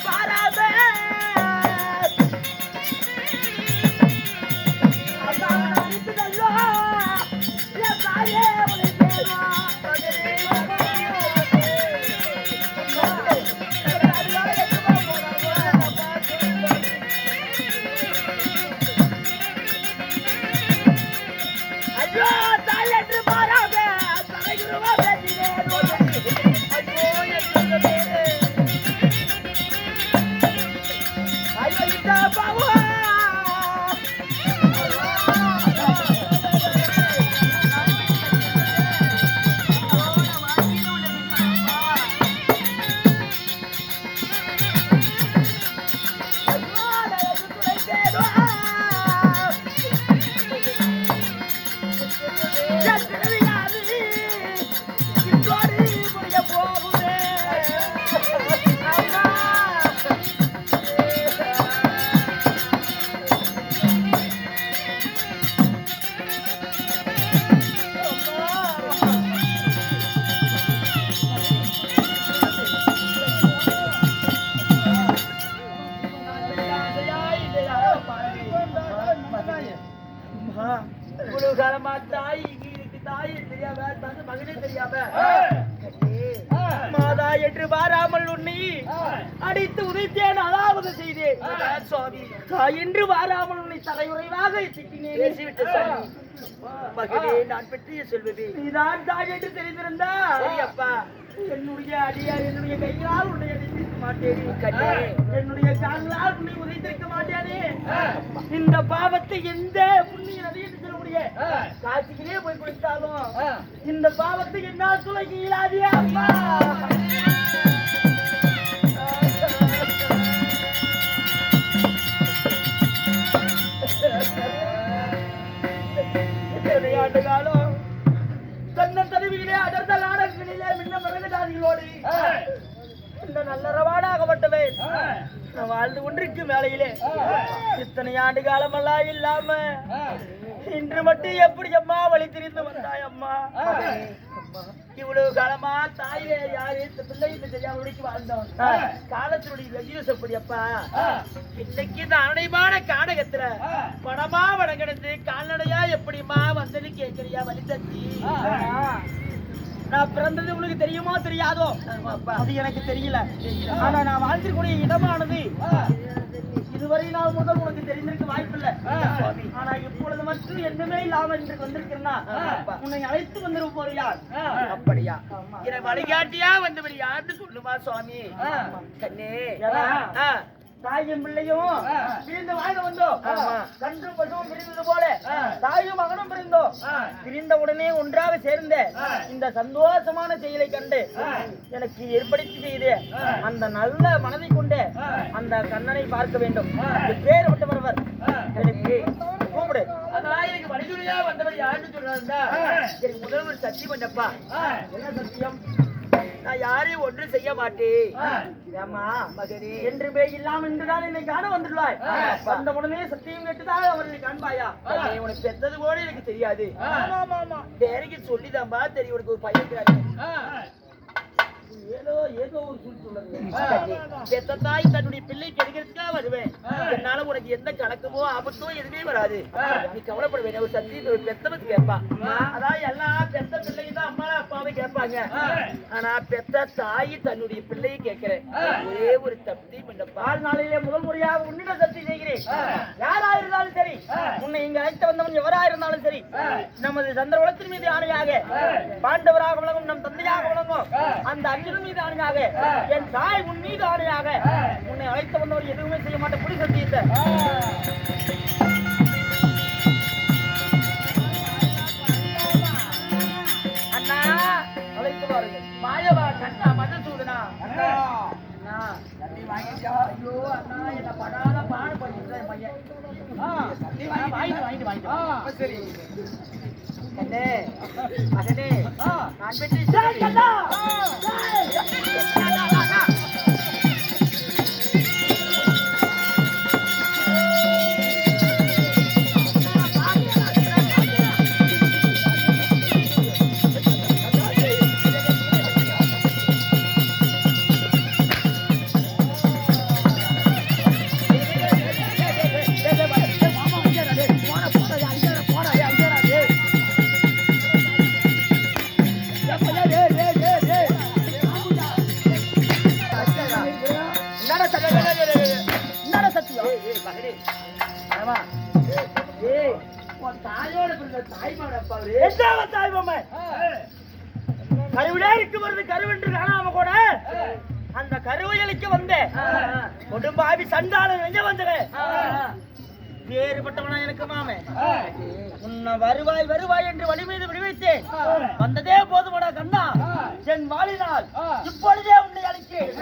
ஐயோ Ah! என்று வாராமல் உன்னை திட்டினேன் பேசிவிட்ட மகனே நான் பெற்றிய செல்வதே நீதான் தாய் என்று தெரிந்திருந்தா? அப்பா என்னுடைய அடியார் என்னுடைய கையால் உன்னை அடித்திருக்க மாட்டேன். என்னுடைய கால்களால் உன்னை உதைத்திருக்க மாட்டேனே. இந்த பாவத்தை எந்த புண்ணிய நதி என்று சொல்ல முடியும் காட்சிக்கிலே போய் கொடுத்தாலும் இந்த பாவத்தை என்ன துளைக்கு இயலாதே அம்மா வாழ்ந்து கொண்டிருக்கும் வேலையிலே இத்தனை ஆண்டு காலமெல்லாம் இல்லாம இன்று மட்டும் எப்படி அம்மா வழி திரிந்து வந்தாய் அம்மா? இவ்வளவு காலமா தாயே யாரு? இந்த பிள்ளை இந்த தெரியாம வரைக்கும் வாழ்ந்தோம் காலத்தினுடைய வெஜினஸ் எப்படி அப்பா? இன்னைக்கு இந்த அனைமான காடகத்துல பணமா வடங்கிடந்து கால்நடையா எப்படிமா வந்தது கேட்கறியா வழி தத்தி நான் பிறந்தது உங்களுக்கு தெரியுமா தெரியாதோ? அது எனக்கு தெரியல. ஆனா நான் வாழ்ந்திருக்கூடிய இடமானது. இதுவரை நாள் முதல் உனக்கு தெரிந்திருக்க வாய்ப்பில்லை. ஆனா இப்பொழுது மட்டும் எதுவுமே இல்லாம இன்றைக்கு வந்திருக்கிறேன்னா உன்னை அழைத்து வந்துரு போறியா அப்படியா? என்னை வழிகாட்டியா வந்தவர் யாருன்னு சொல்லுமா சுவாமி? கண்ணே. தாயும் பிள்ளையும் பிரிந்து வாழ்க வந்தோம். கன்று பசுவும் பிரிந்தது போல தாயும் மகனும் பிரிந்தோம். பிரிந்த உடனே ஒன்றாக சேர்ந்த இந்த சந்தோஷமான செயலை கண்டு எனக்கு ஏற்படுத்தி செய்து அந்த நல்ல மனதை கொண்டு அந்த கண்ணனை பார்க்க வேண்டும். பேர் விட்டவர் எனக்கு கூப்பிடு. எனக்கு வந்தவர் யாருன்னு சொல்றாருந்தா எனக்கு முதல்வர் சத்தியம் பண்ணப்பா என்ன சத்தியம்? நான் யாரையும் ஒன்றும் செய்ய மாட்டேன். என்றுமே இல்லாம இன்றுதான் என்னை காண வந்துள்ளாய். வந்த உடனே சத்தியம் கேட்டுதான் அவர்களை காண்பாயா? உனக்கு பெற்றது கூட எனக்கு தெரியாது. வேலைக்கு சொல்லிதாம்பா தெரியும் உனக்கு ஒரு பையன். ஏதோ ஏதோ ஒரு பெத்த தாய் தன்னுடைய பிள்ளை கெடுக்கிறதுக்காக வருவேன். என்னால உனக்கு எந்த கணக்குமோ ஆபத்தோ எதுவுமே வராது. நீ கவலைப்பட வேண்டிய ஒரு சத்தி ஒரு கேட்பா அதான் எல்லா பெத்த பிள்ளைங்க தான் கேட்பாங்க. ஆனா பெத்த தாய் தன்னுடைய பிள்ளையை கேட்கிறேன். ஒரே ஒரு தப்தி இந்த பால் நாளிலே முதல் முறையாக உன்னிடம் சத்தி செய்கிறேன். யாரா இருந்தாலும் சரி உன்னை இங்க அழைத்து வந்தவன் எவரா இருந்தாலும் சரி நமது சந்திரகுலத்தின் மீது ஆணையாக பாண்டவராக விளங்கும் நம் தந்தையாக விளங்கும் அந்த அர்ஜுனன் மீது ஆணையாக என் தாய் உன் மீது ஆணையாக உன்னை அழைத்து வந்தவர் எதுவுமே செய்ய மாட்டேன். புடி சத்தியத்தை. கண்ணா மதசூதனா அண்ணா. அண்ணா. தண்ணி வாங்கிட்டா ஐயோ அண்ணா என்ன படாத பாடு பண்ணிட்டு பையன். வாங்கிட்டு வாங்கிட்டு வாங்கிட்டு. சரி. அண்ணே மகனே நான் பெற்று கருவிலே இருக்கு வருது கருவென்று காணாம கூட அந்த கருவையளிக்க வந்தேன் கொடும்பாவி சண்டாளன் நெஞ்ச வந்தவன் வேறுபட்டவனா எனக்கு மாமே. உன்னை வருவாய் வருவாய் என்று வழி மீது விடுவித்தேன். வந்ததே போதுமடா கண்ணா. என் வாழினால் இப்பொழுதே உன்னை அழைக்கிறேன்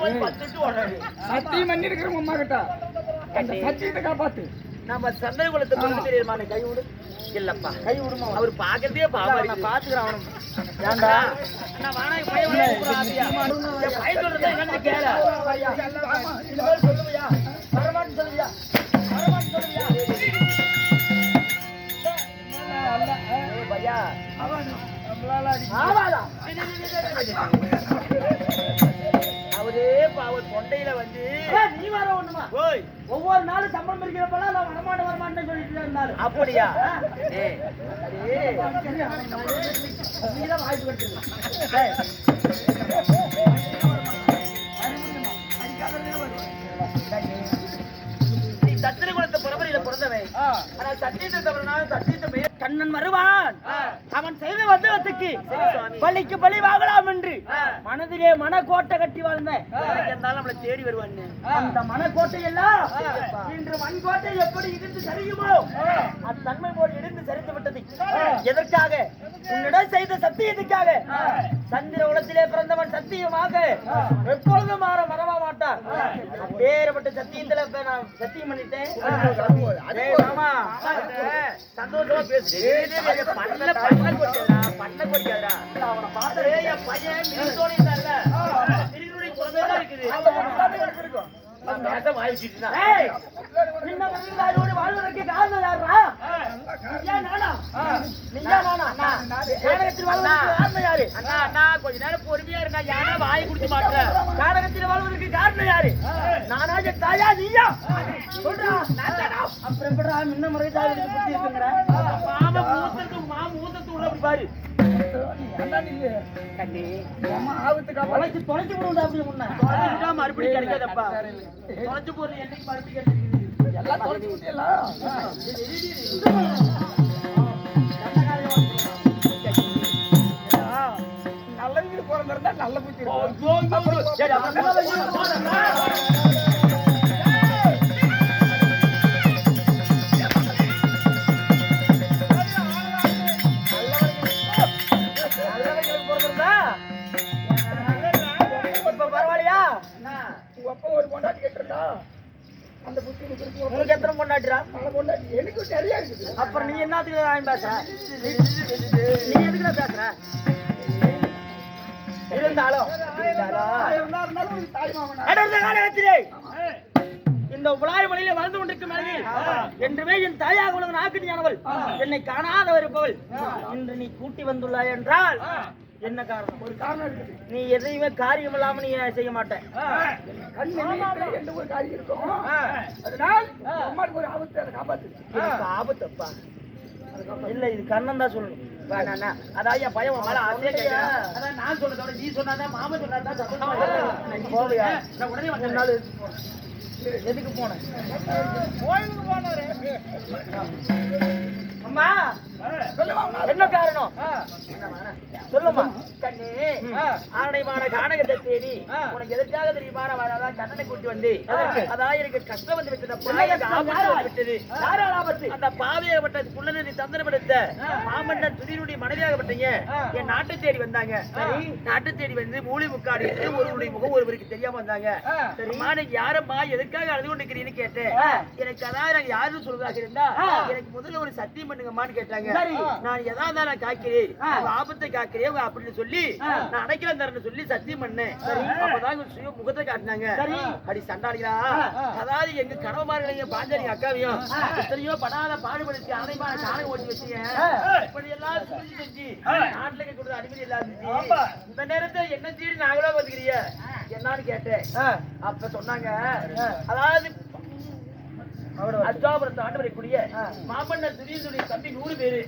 சத்தியம் பண்ணி இருக்கிற அம்மா கிட்ட அந்த சத்தியத்தை காப்பாத்து நம்ம சந்தை குலத்தை பத்தி தெரியுமா கை விடு இல்லப்பா கை விடுமா அவர் பாக்குறதே பாவம் நான் பாத்துக்கிறேன் அவனும் ஏன்டா நான் என் பையன் வந்து பையன் சொல்றதை கேளு. இருந்தாரு அப்படியா. நீதான் வாய்ப்பு பிறந்தவன் ஆனா சத்தியத்தை தவறினாலும் சத்தியத்தை பெயர் கண்ணன் வருவான். அவன் செய்த வந்தவத்துக்கு பலிக்கு பலி வாங்கலாம் என்று மனதிலே மனக்கோட்டை கட்டி வாழ்ந்த. இருந்தாலும் நம்மளை தேடி வருவான். அந்த மனக்கோட்டை எல்லாம் இன்று மண்கோட்டை எப்படி இடிந்து சரியுமோ அத்தன்மை போல் இடிந்து சரித்து விட்டது. எதற்காக? உன்னிடம் செய்த சத்தியத்துக்காக. சந்திர உலகத்திலே பிறந்தவன் சத்தியமாக எப்பொழுதும் மாற மறவ அப்பேற்பட்ட சத்தியத்துல நான் சத்தியம் பண்ணிட்டேன். சந்தோஷமா பேசு. பண்ண பண்ண கொடிக்காதடா, பண்ண. அவனை என் பையன் குழந்தை தான் இருக்குது. பேச வாய்ச்சிட்டுனா. ஏய், சின்ன மிருகங்களோடு வாழ்வதற்கு காரணம் யாருடா? ஏன் நானா? நீயா நானா? கானகத்தில் வாழ்வதற்கு காரணம் யாரு? அண்ணா, அண்ணா, கொஞ்ச நேரம் பொறுமையா இருங்க. ஏன்னா வாய் குடிக்க மாட்டேற? கானகத்தில் வாழ்வதற்கு காரணம் யாரு? நானா, என் தாயா, நீயா? சொல்றா, நான் தானா? அப்புறம் எப்படிடா முன்ன முறை தாய் புத்தி இருக்குங்கிற? மாமா மூத்தத்து, மா மூத்தத்து உள்ள பாரு. மறுபடியும் கிடைக்காதப்பா. தொலைச்சு போறது என்னைக்கு மறுபடியும் கிடைக்குது? எல்லாம் தொலைச்சு விட்டியலா நல்ல வீடு பிறந்திருந்தா நல்ல புத்தி இருக்கும். உங்க அப்பா ஒரு பொண்டாட்டி கேட்டிருந்தா அந்த புத்தி உனக்கு எத்தனை பொண்டாட்டிரா நல்ல பொண்டாட்டி. எனக்கு இருக்குது. அப்புறம் நீ என்னத்துக்கு நான் பேசுற? நீ எதுக்குடா பேசுற? இருந்தாலும் இந்த உலாய் மலையில வாழ்ந்து கொண்டிருக்கும் அழகில் என்றுமே என் தாயாக உலக நாக்கினியானவள் என்னை காணாத இருப்பவள் இன்று நீ கூட்டி வந்துள்ளாய் என்றால் என்ன காரணம்? ஒரு காரணம் இருக்குது. நீ எதையுமே காரியம் இல்லாம நீ செய்ய மாட்டேன் கண் எண்ணிக்கையில் எந்த ஒரு காரியம் இருக்கும் அதனால் அம்மாவுக்கு ஒரு ஆபத்து அதை காப்பாத்து ஆபத்தப்பா. இல்ல இது கண்ணன் தான் சொல்லணும். அதான் என் பையன் மேல ஆசையா அதான் நான் சொல்றதோட நீ சொன்னாதான் மாமா சொன்னாதான் போவியா உடனே நாள் எதுக்கு போனேன் கோயிலுக்கு போனாரு. அம்மா என்ன காரணம்? சொல்லுமா கண்ணே ஆணைமான கானகத்தை தேடி உனக்கு எதற்காக தெரியுமா? அதான் கண்ணனை கூட்டி வந்து அதான் எனக்கு கஷ்டம் வந்து விட்டது அந்த பாவையாகப்பட்ட புள்ளனை நீ தந்திரப்படுத்த. மாமன்னன் துணியினுடைய மனைவியாகப்பட்டீங்க என் நாட்டை தேடி வந்தாங்க. நாட்டை தேடி வந்து மூலி முக்காடி ஒருவருடைய முகம் ஒருவருக்கு தெரியாம வந்தாங்க. சரிம்மா நீங்க யாரம்மா? எதுக்காக அழுது கொண்டிருக்கிறீன்னு கேட்டேன். எனக்கு அதான் யாருன்னு சொல்றதாக இருந்தா எனக்கு முதல்ல ஒரு சத்தியம் பண்ணுங்கம்மான்னு கேட்டாங்க. நான் எதா தான் நான் காக்கிறேன் ஆபத்தை காக்கிறேன் உங்க அப்படின்னு சொல்லி நான் அடைக்கல தரேன்னு சொல்லி சத்தியம் பண்ணேன். அப்பதான் முகத்தை காட்டினாங்க. அடி சண்டாளிகளா. அதாவது எங்க கணவன்மார்களையும் பாஞ்சாலி அக்காவையும் எத்தனையோ படாத பாடுபடுத்தி அனைமான காணக ஓட்டி வச்சீங்க இப்படி எல்லாம் சுத்தி செஞ்சு நாட்டுல கொடுத்த அனுமதி இல்லாத இந்த நேரத்தை என்ன தேடி நாங்களா வந்துக்கிறீங்க? என்னன்னு கேட்டேன். அப்ப சொன்னாங்க. அதாவது அஜாபுரத்து ஆண்டு வரக்கூடிய மாமன்னர் திடீர்னுடைய தம்பி நூறு பேரு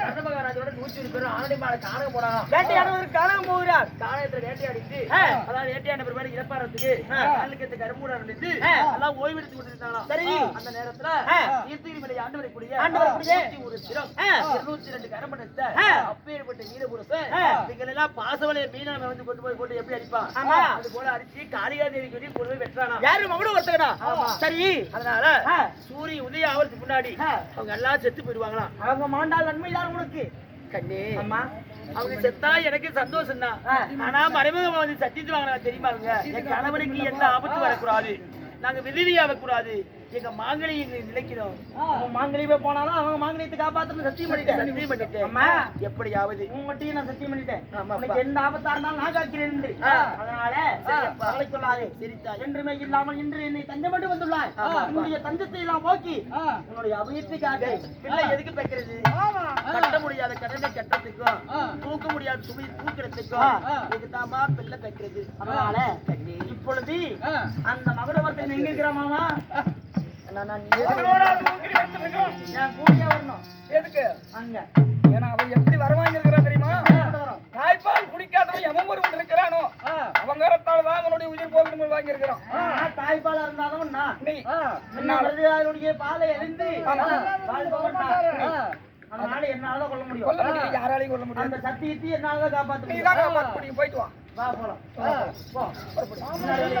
கர்ணமகாராஜோட நூற்றி ஒரு பேரும் ஆனடிமாட காணகம் போனாங்க வேட்டையாடுவது காணகம் போகிறார். காணகத்துல வேட்டையாடிட்டு அதாவது வேட்டையாட பிறகு இறப்பாறதுக்கு காலுக்கு கரும்பூடா இருந்துட்டு எல்லாம் ஓய்வு எடுத்து கொண்டிருந்தாங்களாம் சரி அந்த நேரத்துல ஈர்த்திரி மலை ஆண்டு வரக்கூடிய ஆண்டு வரக்கூடிய ஒரு சிரம் இருநூத்தி ரெண்டு கரம்பணத்தை அப்பேற்பட்ட வீரபுரசன் நீங்கள் எல்லாம் பாசவலைய மீன வந்து கொண்டு போய் போட்டு எப்படி அடிப்பான்? அது போல அடிச்சு காளிகா தேவி சொல்லி கொண்டு போய் வெட்டுறானா யாரு மகனும் ஒருத்தகடா சரி. அதனால சூரிய உதயம் ஆவறதுக்கு முன்னாடி அவங்க எல்லாம் செத்து போயிடுவாங்களாம். அவங்க மாண்டால் நன்மை தான் உனக்கு. கண்ணே அம்மா. அவங்க செத்தா எனக்கு சந்தோஷம் தான் ஆனா மறைமுகமா வந்து சத்தியத்து வாங்கினா தெரியுமா அவங்க? கணவனுக்கு எந்த ஆபத்து வரக்கூடாது. நாங்க விதவியாக கூடாது. எங்க எங்க நிலைக்கிறோம் மாங்கனியவே போனாலும் அவங்க மாங்கனியத்தை காப்பாத்தணும் சத்தியம் பண்ணிட்டேன். சத்தியம் பண்ணிட்டேன். அம்மா எப்படியாவது உங்கள்கிட்டயும் நான் சத்தியம் பண்ணிட்டேன். உனக்கு எந்த ஆபத்தா இருந்தாலும் நான் காக்கிறேன் அதனால கவலை கொள்ளாதே சரித்தா என்றுமே இல்லாமல் இன்று என்னை தஞ்சம் மட்டும் வந்துள்ளாய். உன்னுடைய தஞ்சத்தை எல்லாம் போக்கி உன்னுடைய அபிவிருத்திக்காக பிள்ளை எதுக்கு பெக்கிறது கட்ட முடியாத கடனை கட்டத்துக்கும் தூக்க முடியாத சுமை தூக்கிறதுக்கும் இதுதாமா பிள்ளை பெக்கிறது அதனால இப்பொழுது அந்த மகுடவர்த்தன் எங்க இருக்கிற மாமா? நான் நான் கூடிய வரணும் எதுக்கு அங்க ஏன்னா அவன் எப்படி வரவாங்கிருக்கிறான் தெரியுமா தாய்ப்பால் குடிக்காதவன் எவன் ஒருவன் இருக்கிறானோ அவன் கரத்தால தான் அவனுடைய உயிர் போகணும் வாங்கியிருக்கிறான் தாய்ப்பால் இருந்தாலும் நான் நீ அதனுடைய பாலை எழுந்து அதனால என்னால கொள்ள முடியும் முடியும் யாராலையும் கொல்ல முடியாது அந்த சத்தியத்தை என்னால காப்பாற்ற முடியும் தான் காப்பாற்ற முடியும் போயிட்டு வா வா போலாம் போ முன்னாடி